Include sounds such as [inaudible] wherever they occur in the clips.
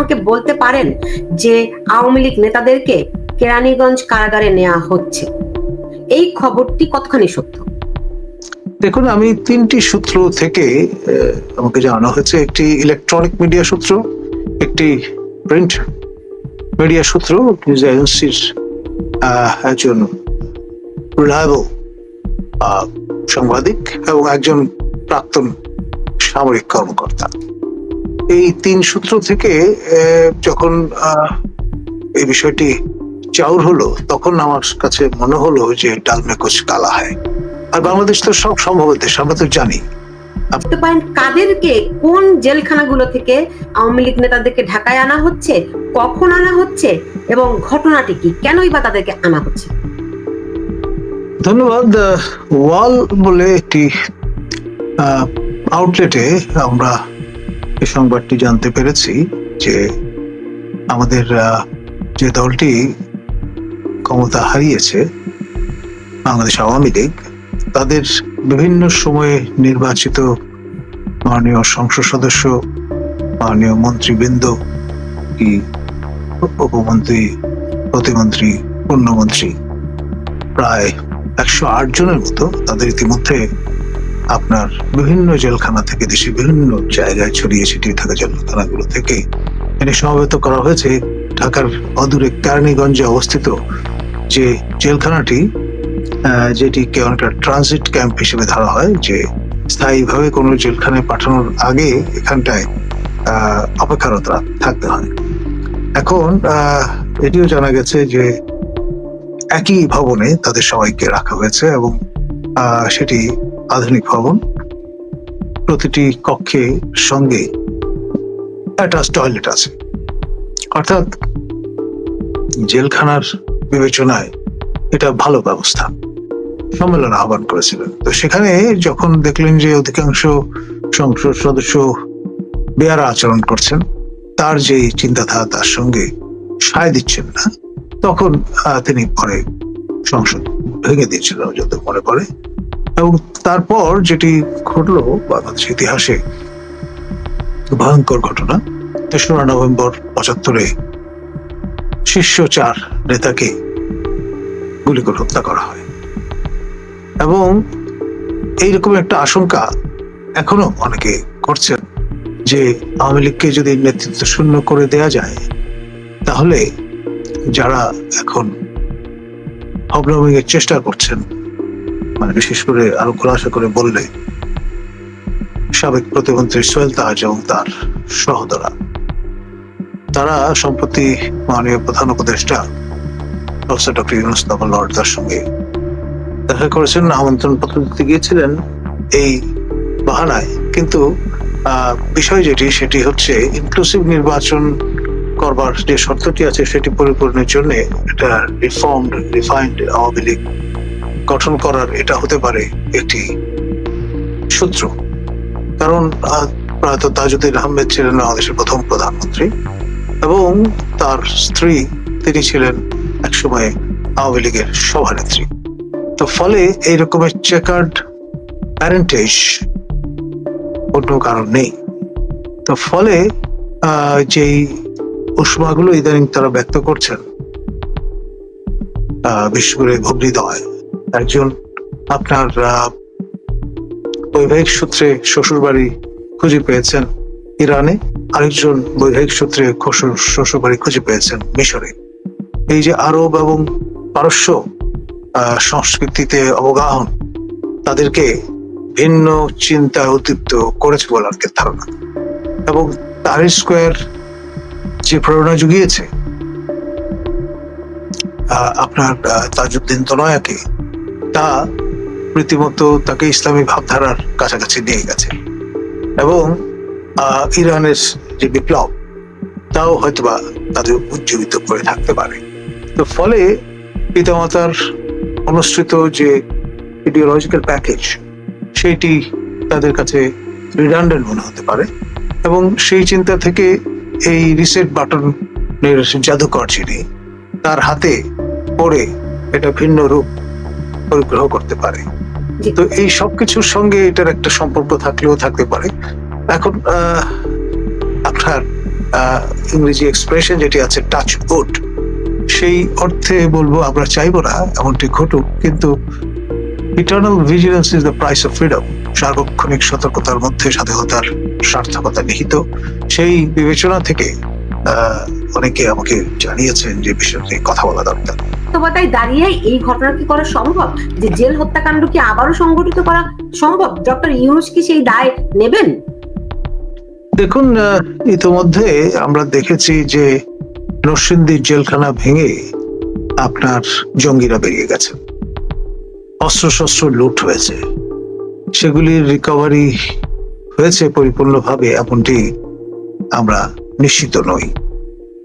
আমাকে বলতে পারেন যে আওয়ামী লীগ নেতাদেরকে কেরানীগঞ্জ কারাগারে নেওয়া হচ্ছে? এই খবরটি কতখানি সত্য? দেখুন, আমি তিনটি সূত্র থেকে আমাকে জানানো হয়েছে। একটি ইলেকট্রনিক মিডিয়া সূত্র, একটি প্রিন্ট মিডিয়া সূত্র নিউজ এজেন্সির একজন রিলায়েবল সাংবাদিক এবং একজন প্রাক্তন সামরিক কর্মকর্তা। এই তিন সূত্র থেকে যখন এই বিষয়টি চাউর হলো তখন আমার কাছে মনে হলো যে ডালমে কুচ কালা হয়। আর বাংলাদেশ তো সব সম্ভব দেশ আমরা তো জানি। বলতে পারেন কাদেরকে কোন জেলখানাগুলো থেকে আওয়ামী লীগ নেতাদেরকে ঢাকায় আনা হচ্ছে কখন আনা হচ্ছে এবং ঘটনাটি কি? কেনই বা তাদেরকে আনা হচ্ছে? ধন্যবাদ ওয়াল বলে একটি আউটলেটে আমরা এই সংবাদটি জানতে পেরেছি যে আমাদের যে দলটি ক্ষমতা হারিয়েছে বাংলাদেশ আওয়ামী লীগ, তাদের বিভিন্ন সময়ে নির্বাচিত মাননীয় সংসদ সদস্য, মাননীয় মন্ত্রীবৃন্দ, কি উপমন্ত্রী, প্রতিমন্ত্রী, পূর্ণমন্ত্রী, প্রায় একশো আট জনের মতো তাদের ইতিমধ্যে আপনার বিভিন্ন জেলখানা থেকে দেশের বিভিন্ন জায়গায় ছড়িয়ে ছিটিয়ে থাকা জেলখানাগুলো থেকে এটি সমাবেত করা হয়েছে। ঢাকার অদূরে কেরানীগঞ্জে অবস্থিত যে জেলখানাটি যেটিকে অনেকটা ট্রানজিট ক্যাম্প হিসেবে ধরা হয়, যে স্থায়ীভাবে কোনো জেলখানায় পাঠানোর আগে এখানটায় অপেক্ষারত থাকতে হয়। এখন এটিও জানা গেছে যে একই ভবনে তাদের সবাইকে রাখা হয়েছে এবং সেটি আধুনিক ভবন। প্রতিটি কক্ষে সঙ্গে অ্যাটাচ টয়লেট আছে। অর্থাৎ জেলখানার বিবেচনায় এটা ভালো ব্যবস্থা। সম্মেলন আহ্বান করেছিলেন। তো সেখানে যখন দেখলেন যে অধিকাংশ সংসদ সদস্য বেয়ারা আচরণ করছেন, তার যে চিন্তাধারা তার সঙ্গে সায় দিচ্ছেন না, তখন তিনি পরে সংসদ ভেঙে দিয়েছিলেন, যত মনে পড়ে। এবং তারপর যেটি ঘটলো বাংলাদেশ ইতিহাসে, ভয়ঙ্কর ঘটনা। তেসরা নভেম্বর পঁচাত্তরে শীর্ষ চার নেতাকে গুলি করে হত্যা করা হয়। এবং এইরকম একটা আশঙ্কা এখনও অনেকে করছেন যে আওয়ামী লীগকে যদি নেতৃত্ব শূন্য করে দেয়া যায়, তাহলে যারা এখন ভগ্নভঙ্গের এর চেষ্টা করছেন মানে বিশেষ করে আরও খোলাসা করে বললে, সাবেক প্রতিমন্ত্রী সোহেল তাজ এবং তার সহোদরা। তারা সম্প্রতি মাননীয় প্রধান উপদেষ্টা, প্রফেসর ডক্টর ইউনুস লর্ডার সঙ্গে দেখা করেছেন আমন্ত্রণ পত্র দিতে গিয়েছিলেন এই বাহানায়। কিন্তু বিষয় যেটি, সেটি হচ্ছে ইনক্লুসিভ নির্বাচন করবার যে শর্তটি আছে, সেটি পরিপূরণের জন্য এটা রিফর্মড রিফাইন্ড আওয়ামী লীগ গঠন করার এটা হতে পারে একটি সূত্র। কারণ প্রয়াত তাজউদ্দিন আহমেদ ছিলেন বাংলাদেশের প্রথম প্রধানমন্ত্রী এবং তার স্ত্রী তিনি ছিলেন একসময় আওয়ামী লীগের সভানেত্রী। তো ফলে এই রকমের চেকার্ড প্যারেন্টেজ অন্য কারণ নেই। তো ফলে যেই উষ্মাগুলো ইদানিং তারা ব্যক্ত করছেন বিশেষ করে ভগ্নিদয় একজন আপনার বৈবাহিক সূত্রে শ্বশুর বাড়ি খুঁজে পেয়েছেন ইরানে আরেকজন বৈবাহিক সূত্রে শ্বশুর বাড়ি খুঁজে পেয়েছেন মিশরে। এই যে আরব এবং পারস্য সংস্কৃতিতে অবগাহন তাদেরকে ভিন্ন চিন্তা উদ্দীপ্ত করেছে বলে আজকে ধারণা। এবং তার স্কোয়ার যে প্রেরণা জুগিয়েছে আপনার আহ, তাজউদ্দিন তনয়াকে তা রীতিমতো তাকে ইসলামী ভাবধারার কাছাকাছি নিয়ে গেছে। এবং ইরানের যে বিপ্লব, তাও হয়তোবা তাদের উজ্জীবিত করে থাকতে পারে। তো ফলে পিতামাতার অনুষ্ঠিত যে ইডিওলজিক্যাল প্যাকেজ সেইটি তাদের কাছে রিডান্ডেন্ট মনে হতে পারে। এবং সেই চিন্তা থেকে এই রিসেট বাটনের জাদুকর যিনি, তার হাতে পড়ে এটা ভিন্ন রূপ পরিগ্রহ করতে পারে। তো এই সবকিছুর সঙ্গে এটার একটা সম্পর্ক থাকলেও থাকতে পারে। এখন আপনার ইংরেজি এক্সপ্রেশন যেটি আছে টাচ উড সেই অর্থে বলব আমরা চাইব না এমনটি ঘটুক কিন্তু eternal vigilance is the price of freedom সার্বক্ষণিক সতর্কতার মধ্যে স্বাধীনতার সার্থকতা নিহিত। সেই বিবেচনা থেকে আহ, অনেকে আমাকে জানিয়েছেন যে বিষয়টি কথা বলা দরকার। বাস্তবতায় দাঁড়িয়ে এই ঘটনা কি করা সম্ভব? যে জেল হত্যাকাণ্ড কি আবারও সংগঠিত করা সম্ভব? ডক্টর ইউনুস কি সেই দায় নেবেন? দেখুন ইতোমধ্যে আমরা দেখেছি যে নরসিংদীর জেলখানা ভেঙে আপনার জঙ্গিরা বেরিয়ে গেছে। অস্ত্রশস্ত্র লুট হয়েছে। সেগুলির রিকভারি হয়েছে পরিপূর্ণভাবে, এমনটি আমরা নিশ্চিত নই।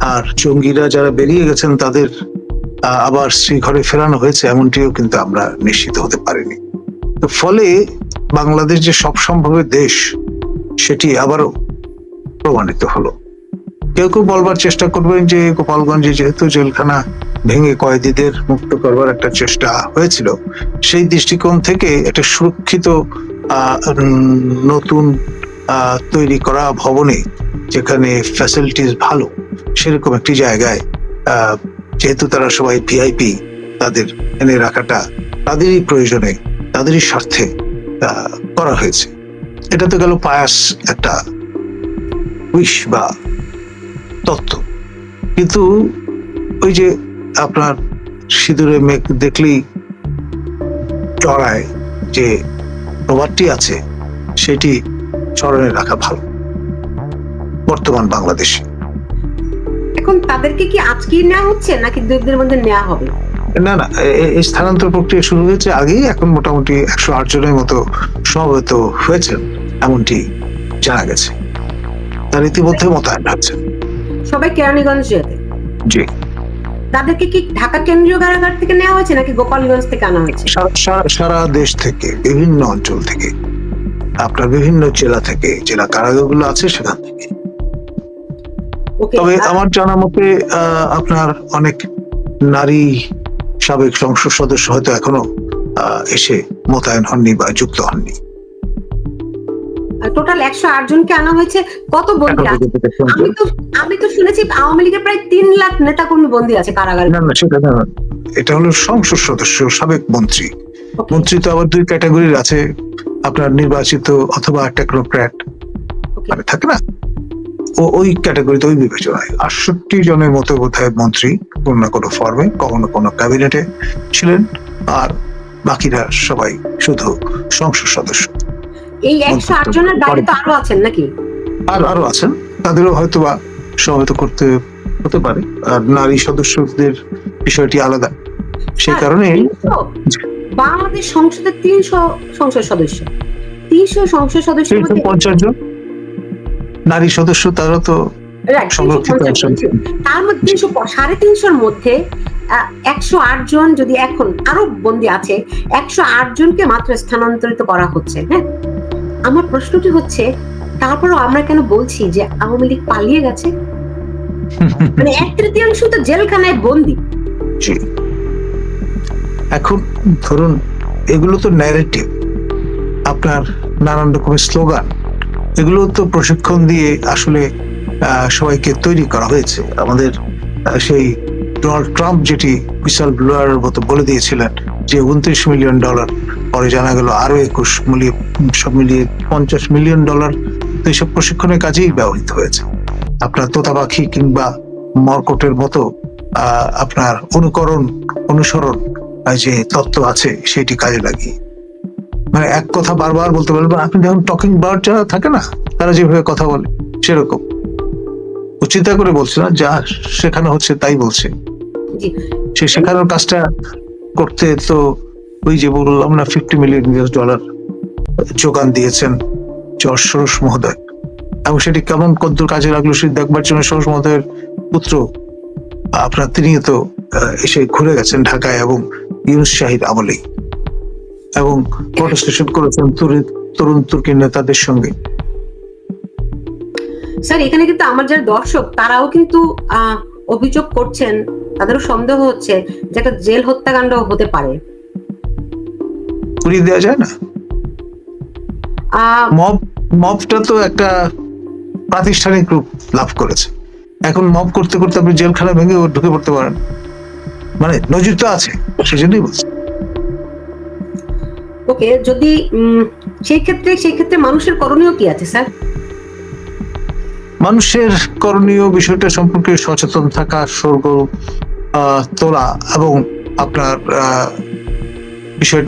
আর জঙ্গিরা যারা বেরিয়ে গেছেন, তাদের আবার শ্রীঘরে ফেরানো হয়েছে, এমনটিও কিন্তু আমরা নিশ্চিত হতে পারিনি। তো ফলে বাংলাদেশ যে সব সম্ভবের দেশ, সেটি আবারও প্রমাণিত হলো। কেউ কেউ বলবার চেষ্টা করবেন যে, গোপালগঞ্জে যেহেতু জেলখানা ভেঙে কয়েদিদের মুক্ত করবার একটা চেষ্টা হয়েছিল, সেই দৃষ্টিকোণ থেকে একটা সুরক্ষিত নতুন তৈরি করা ভবনে, যেখানে ফ্যাসিলিটিস ভালো, সেরকম একটি জায়গায় যেহেতু তারা সবাই ভিআইপি তাদের এনে রাখাটা তাদেরই প্রয়োজনে, তাদেরই স্বার্থে করা হয়েছে। এটা তো গেল পায়াস একটা উইশ বা তত্ত্ব। কিন্তু ওই যে আপনার সিঁদুরে মেঘ দেখলেই চড়ায় যে প্রবাদটি আছে, সেটি স্মরণে রাখা ভালো। বর্তমান বাংলাদেশে। এখন তাদেরকে কি আজকেই নেওয়া হচ্ছে নাকি দু একদিনের মধ্যে নেওয়া হবে? না না এই স্থানান্তর প্রক্রিয়া শুরু হয়েছে আগেই এখন মোটামুটি একশো আট জনের মতো সমবেত হয়েছেন এমনটি জানা গেছে। তার ইতিমধ্যে মোতায়েন হচ্ছে সবাই কেরানীগঞ্জ যেতে জি। তাদেরকে কি ঢাকা কেন্দ্রীয় কারাগার থেকে নেওয়া হয়েছে নাকি গোপালগঞ্জ থেকে আনা হয়েছে? সারা- দেশ থেকে বিভিন্ন অঞ্চল থেকে আপনার বিভিন্ন জেলা থেকে জেলা কারাগারগুলো আছে সেখান থেকে। তবে আমার জানা মতে আপনার অনেক নারী সাবেক সংসদ সদস্য হয়তো এখনও এসে মোতায়েন হননি বা যুক্ত হননি। টোটাল একশো আট জনকে আনা হয়েছে। কত বন্দী আছে? আমি তো আমি তো শুনেছি আওয়ামী লীগের প্রায় তিন লাখ নেতাকর্মী বন্দী আছে কারাগারে। না না সেটা না। এটা হলো সংসদ সদস্য সাবেক মন্ত্রী। মন্ত্রী তো আবার দুই ক্যাটাগরির আছে। আপনার নির্বাচিত অথবা টেকনোক্র্যাট। মানে থাকে না? ওই ক্যাটাগরিতে ওই বিবেচনায়। আটষট্টি জনের মতো বোধহয় মন্ত্রী কোনো না কোনো ফর্মে কখনো কোনো ক্যাবিনেটে ছিলেন আর বাকিরা সবাই শুধু সংসদ সদস্য। এই একশো আট জনের বাইরে তো আরও আছেন নাকি? আর আরও আছেন। তাদেরও হয়তো বা সমবেত করতে হতে পারে। আর নারী সদস্যদের বিষয়টি আলাদা। সেই হ্যাঁ, কারণে বাংলাদেশ সংসদের তিনশো সংসদ সদস্য। তিনশো সংসদ মধ্যে পঞ্চাশ জন। নারী সদস্য তারা তো সংরক্ষিত 350 তার মধ্যে তিনশো সাড়ে তিনশোর মধ্যে একশো আট জন যদি এখন আরও বন্দি আছে একশো আট জনকে মাত্র স্থানান্তরিত করা হচ্ছে হ্যাঁ? আমার প্রশ্নটি হচ্ছে তারপরও আমরা কেন বলছি যে আওয়ামী লীগ পালিয়ে গেছে? [laughs] মানে এক তৃতীয়াংশ তো জেলখানায় বন্দি। এখন ধরুন এগুলো তো ন্যারেটিভ আপনার নানান রকমের স্লোগান এগুলো তো প্রশিক্ষণ দিয়ে আসলে সবাইকে তৈরি করা হয়েছে। আমাদের সেই ডোনাল্ড ট্রাম্প যেটি বিশাল ব্লোয়ারের মতো বলে দিয়েছিলেন যে উনত্রিশ মিলিয়ন ডলার, পরে জানা গেল আরও একুশ মিলিয়ন, সব মিলিয়ে পঞ্চাশ মিলিয়ন ডলার তো এইসব প্রশিক্ষণের কাজেই ব্যবহৃত হয়েছে। আপনার তোতা পাখি কিংবা মর্কটের মতো আপনার অনুকরণ, অনুসরণ যে তত্ত্ব আছে, সেটি কাজে লাগিয়ে। মানে এক কথা বারবার বলতে পারবেন আপনি যখন টকিং বার্ড যারা থাকে না তারা যেভাবে কথা বলে সেরকম। ও চিন্তা করে বলছে না যা শেখানো হচ্ছে তাই বলছে। সে শেখানোর কাজটা করতে তো ওই যে বললাম না ফিফটি মিলিয়ন ইউএস ডলার যোগান দিয়েছেন জর্জ সরোস মহোদয়। এবং সেটি কেমন কদ্দুর কাজে লাগল সেটি দেখবার জন্য সরোস মহোদয়ের পুত্র আপনার তিনি তো এসে ঘুরে গেছেন ঢাকায় এবং ইউনুস শাহিদ আমলেই। এবং প্রটেস্টেশন করেছেন তুরি- তরুণ তুর্কি নেতাদের সঙ্গে। স্যার এখানে কিন্তু আমার যারা দর্শক তারাও কিন্তু অভিযোগ করছেন তাদেরও সন্দেহ হচ্ছে যে একটা জেল হত্যাকাণ্ড হতে পারে। উড়িয়ে দেওয়া যায় না? মব মবটা তো একটা প্রাতিষ্ঠানিক রূপ লাভ করেছে। এখন মব করতে করতে আপনি জেলখানা ভেঙে ঢুকে পড়তে পারেন। মানে নজির তো আছে সেজন্যই বলছি। ওকে, যদি সেই ক্ষেত্রে সেই ক্ষেত্রে মানুষের করণীয় কি আছে, স্যার? মানুষের করণীয় বিষয়টা সম্পর্কে সচেতন থাকা, স্বর্গ তোলা এবং আপনার বিষয়